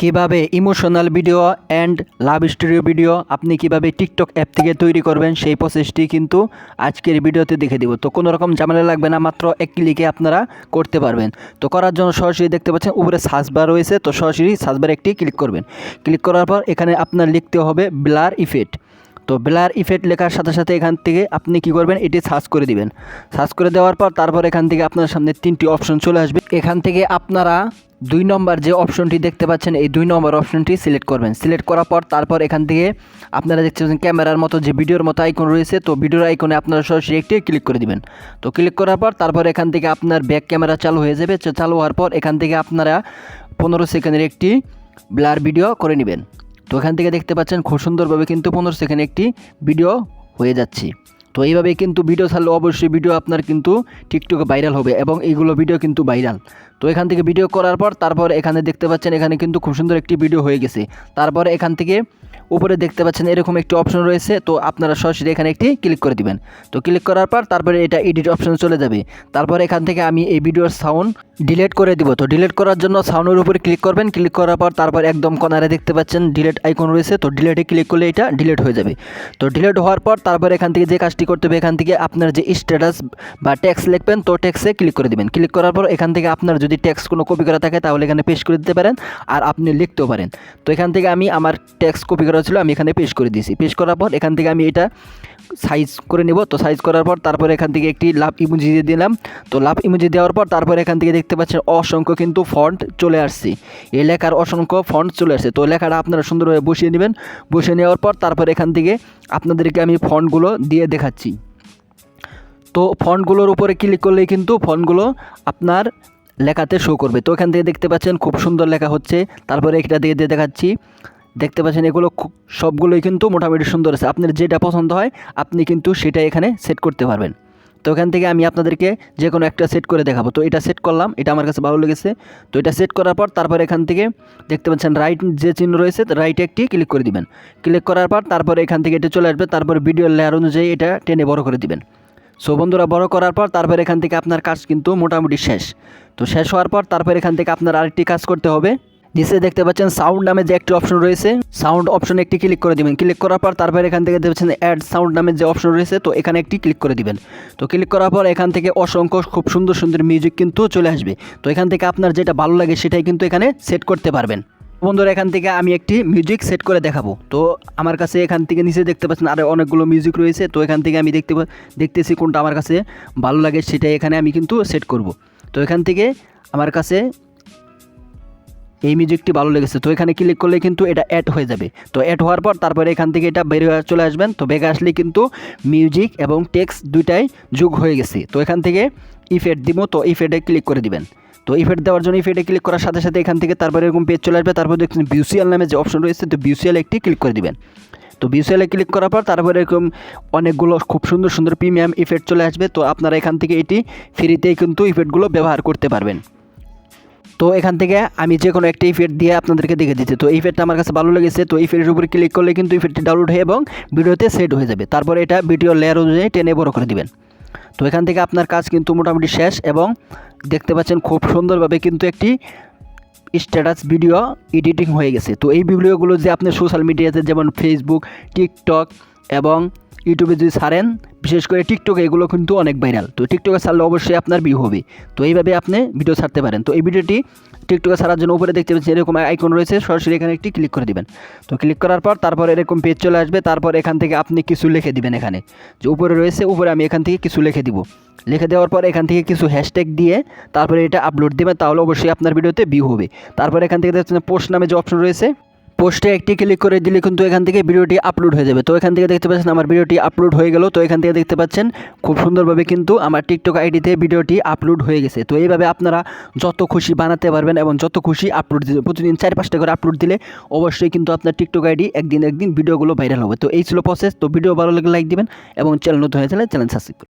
কীভাবে emotional video and love স্টোরিও video আপনি কীভাবে টিকটক অ্যাপ থেকে তৈরি করবেন সেই প্রসেসটি কিন্তু আজকের ভিডিওতে দেখে দিব। তো কোনো রকম ঝামেলা লাগবে না, মাত্র এক ক্লিকে আপনারা করতে পারবেন। তো করার জন্য সরাসরি দেখতে পাচ্ছেন উপরে সাজবার রয়েছে, তো সরাসরি সাজবার একটি ক্লিক করবেন। ক্লিক করার পর এখানে আপনার লিখতে হবে ব্লার ইফেক্ট তো ব্লার ইফেক্ট লেখার সাথে সাথে এখান থেকে আপনি কি করবেন? এটি সার্চ করে দিবেন। সার্চ করে দেওয়ার পর তারপর এখান থেকে আপনার সামনে তিনটি অপশন চলে আসবে। এখান থেকে আপনারা দুই নম্বর যে অপশনটি দেখতে পাচ্ছেন, এই দুই নম্বর অপশনটি সিলেক্ট করবেন। সিলেক্ট করার পর তারপর এখান থেকে আপনারা দেখতে পাচ্ছেন ক্যামেরার মতো যে ভিডিওর মতো আইকন রয়েছে, তো ভিডিওর আইকনে আপনারা সরাসরি একটি ক্লিক করে দিবেন। তো ক্লিক করার পর তারপর এখান থেকে আপনার ব্যাক ক্যামেরা চালু হয়ে যাবে। চালু হওয়ার পর এখান থেকে আপনারা পনেরো সেকেন্ডের একটি ব্লার ভিডিও করে নেবেন। তো এখান থেকে দেখতে পাচ্ছেন খুব সুন্দরভাবে কিন্তু পনেরো সেকেন্ড একটি ভিডিও হয়ে যাচ্ছে। তো এইভাবে কিন্তু ভিডিও ছাড়লে অবশ্যই ভিডিও আপনার কিন্তু টিকটকে ভাইরাল হবে এবং এইগুলো ভিডিও কিন্তু ভাইরাল। তো এখান থেকে ভিডিও করার পর তারপর এখানে দেখতে পাচ্ছেন এখানে কিন্তু খুব সুন্দর একটি ভিডিও হয়ে গেছে। তারপরে এখান থেকে উপরে দেখতে পাচ্ছেন এরকম একটি অপশন রয়েছে, তো আপনারা সরাসরি এখানে একটি ক্লিক করে দিবেন। তো ক্লিক করার পর তারপরে এটা এডিট অপশন চলে যাবে। তারপর এখান থেকে আমি এই ভিডিওর সাউন্ড ডিলিট করে দিব। তো ডিলেট করার জন্য সাউন্ডের উপরে ক্লিক করবেন। ক্লিক করার পর তারপর একদম কর্নারে দেখতে পাচ্ছেন ডিলিট আইকন রয়েছে। তো ডিলেটে ক্লিক করলে এটা ডিলেট হয়ে যাবে। তো ডিলেট হওয়ার পর তারপর এখান থেকে যে কাজটি করতে হবে, এখান থেকে আপনার যে স্ট্যাটাস বা ট্যাক্স লিখবেন, তো ট্যাক্সে ক্লিক করে দিবেন। ক্লিক করার পর এখান থেকে আপনার যদি ট্যাক্স কোনো কপি করা থাকে, তাহলে এখানে পেশ করে দিতে পারেন আর আপনি লিখতেও পারেন। তো এখান থেকে আমি আমার ট্যাক্স কপি করা ছিল, আমি এখানে পেশ করে দিয়েছি। পেশ করার পর এখান থেকে আমি এটা সাইজ করে নেব। তো সাইজ করার পর তারপর এখান থেকে একটি লাভ ইমোজি দিয়ে দিলাম। তো লাভ ইমোজি দেওয়ার পর তারপর এখান থেকে দেখতে পাচ্ছেন অসংখ্য কিন্তু ফন্ট চলে আসছে। এই লেখার অসংখ্য ফন্ট চলে আসছে। তো লেখাটা আপনারা সুন্দরভাবে বসিয়ে নেবেন। বসিয়ে নেওয়ার পর তারপর এখান থেকে আপনাদেরকে আমি ফন্টগুলো দিয়ে দেখাচ্ছি। তো ফন্টগুলোর উপরে ক্লিক করলেই কিন্তু ফন্টগুলো আপনার লেখাতে শো করবে। তো এখান থেকে দেখতে পাচ্ছেন খুব সুন্দর লেখা হচ্ছে। তারপরে এটা দিয়ে দিয়ে দেখাচ্ছি। দেখতে পাচ্ছেন, এগুলো সবগুলোই কিন্তু মোটামুটি সুন্দর আছে। আপনার যেটা পছন্দ হয়, আপনি কিন্তু সেটা এখানে সেট করতে পারবেন। তো এখান থেকে আমি আপনাদেরকে যে কোনো একটা সেট করে দেখাবো। তো এটা সেট করলাম, এটা আমার কাছে ভালো লেগেছে। তো এটা সেট করার পর তারপর এখান থেকে দেখতে পাচ্ছেন রাইট যে চিহ্ন রয়েছে রাইটে একটি ক্লিক করে দিবেন। ক্লিক করার পর তারপর এখান থেকে এটা চলে আসবে, তারপর ভিডিও লেয়ার অনুযায়ী এটা টেনে বড় করে দিবেন। সো বন্ধুরা, বড় করার পর তারপর এখান থেকে আপনার কাজ কিন্তু মোটামুটি শেষ। তো শেষ হওয়ার পর তারপর এখান থেকে আপনার আরেকটি কাজ করতে হবে। নিচে দেখতে পাচ্ছেন সাউন্ড নামে যে একটি অপশন রয়েছে সাউন্ড অপশনে একটি ক্লিক করে দিবেন। ক্লিক করার পর তারপর এখান থেকে দেখছেন অ্যাড সাউন্ড নামে যে অপশন রয়েছে, তো এখানে একটি ক্লিক করে দিবেন। তো ক্লিক করার পর এখান থেকে অসংখ্য খুব সুন্দর সুন্দর মিউজিক কিন্তু চলে আসবে। তো এখান থেকে আপনার যেটা ভালো লাগে সেটাই কিন্তু এখানে সেট করতে পারবেন। বন্ধুরা, এখান থেকে আমি একটি মিউজিক সেট করে দেখাবো। তো আমার কাছে এখান থেকে নিচে দেখতে পাচ্ছেন আরও অনেকগুলো মিউজিক রয়েছে। তো এখান থেকে আমি দেখতে দেখতেছি কোনটা আমার কাছে ভালো লাগে সেটাই এখানে আমি কিন্তু সেট করব। তো এখান থেকে আমার কাছে এই মিউজিকটি ভালো লেগেছে। তো এখানে ক্লিক করলে কিন্তু এটা অ্যাড হয়ে যাবে। তো অ্যাড হওয়ার পর তারপরে এখান থেকে এটা বের হয়ে চলে আসবেন। তো বেগে আসলে কিন্তু মিউজিক এবং টেক্সট দুইটাই যোগ হয়ে গেছে। তো এখান থেকে ইফেক্ট দিব, তো ইফেক্টে ক্লিক করে দিবেন। তো ইফেক্ট দেওয়ার জন্য ইফেক্টে ক্লিক করার সাথে সাথে এখান থেকে তারপরে এরকম পেজ চলে আসবে। তারপর দেখছেন বিউসিয়াল নামে যে অপশন রয়েছে, তো বিউসিয়াল একটি ক্লিক করে দিবেন। তো বিউসিয়ালে ক্লিক করার পর তারপরে এরকম অনেকগুলো খুব সুন্দর সুন্দর প্রিমিয়াম ইফেক্ট চলে আসবে। তো আপনারা এখান থেকে এটি ফ্রিতেই কিন্তু ইফেক্টগুলো ব্যবহার করতে পারবেন। তো এখান থেকে আমি যে কোনো একটা ইফেক্ট দিয়ে আপনাদেরকে দেখে দিচ্ছি। তো ইফেক্টটা আমার কাছে ভালো লেগেছে, তো ইফেক্টের উপরে ক্লিক করলে কিন্তু ইফেক্টটি ডাউনলোড হয়ে এবং ভিডিওতে সেট হয়ে যাবে। তারপরে এটা ভিডিও লেয়ার অনুযায়ী টেনে বড় করে দিবেন। তো এখান থেকে আপনার কাজ কিন্তু মোটামুটি শেষ এবং দেখতে পাচ্ছেন খুব সুন্দরভাবে কিন্তু একটি স্ট্যাটাস ভিডিও এডিটিং হয়ে গেছে। তো এই ভিডিওগুলো যে আপনি সোশ্যাল মিডিয়াতে যেমন ফেসবুক টিকটক এবং ইউটিউবে যদি ছাড়েন, বিশেষ করে টিকটকে এগুলো কিন্তু অনেক ভাইরাল তো টিকটকে ছাড়লে অবশ্যই আপনার ভিউ হবে। তো এইভাবে আপনি ভিডিও ছাড়তে পারেন। তো এই ভিডিওটি টিকটকে ছাড়ার জন্য উপরে দেখতে পাচ্ছেন এরকম আইকন রয়েছে। সরাসরি এখানে একটি ক্লিক করে দিবেন। তো ক্লিক করার পর তারপর এরকম পেজ চলে আসবে। তারপর এখান থেকে আপনি কিছু লিখে দিবেন এখানে। যে উপরে রয়েছে, উপরে আমি এখান থেকে কিছু লিখে দিব। লিখে দেওয়ার পর এখান থেকে কিছু হ্যাশট্যাগ দিয়ে তারপরে এটা আপলোড দেবেন। তাহলে অবশ্যই আপনার ভিডিওতে ভিউ হবে। তারপর এখান থেকে দেখছেন পোস্ট নামে যে অপশন রয়েছে পোস্টে একটি ক্লিক করে দিলে কিন্তু এখান থেকে ভিডিওটি আপলোড হয়ে যাবে। তো এখান থেকে দেখতে পাচ্ছেন আমার ভিডিওটি আপলোড হয়ে গেল। তো এখান থেকে দেখতে পাচ্ছেন খুব সুন্দরভাবে কিন্তু আমার টিকটক আইডিতে ভিডিওটি আপলোড হয়ে গেছে। তো এইভাবে আপনারা যত খুশি বানাতে পারবেন এবং যত খুশি আপলোড দিলে প্রতিদিন চার পাঁচটা করে আপলোড দিলে অবশ্যই কিন্তু আপনার টিকটক আইডি একদিন একদিন ভিডিওগুলো ভাইরাল হবে। তো এই ছিল প্রসেস তো ভিডিও ভালো লাগলে লাইক দিবেন এবং চ্যানেল নতুন হয়ে চ্যানেল সাবস্ক্রাইব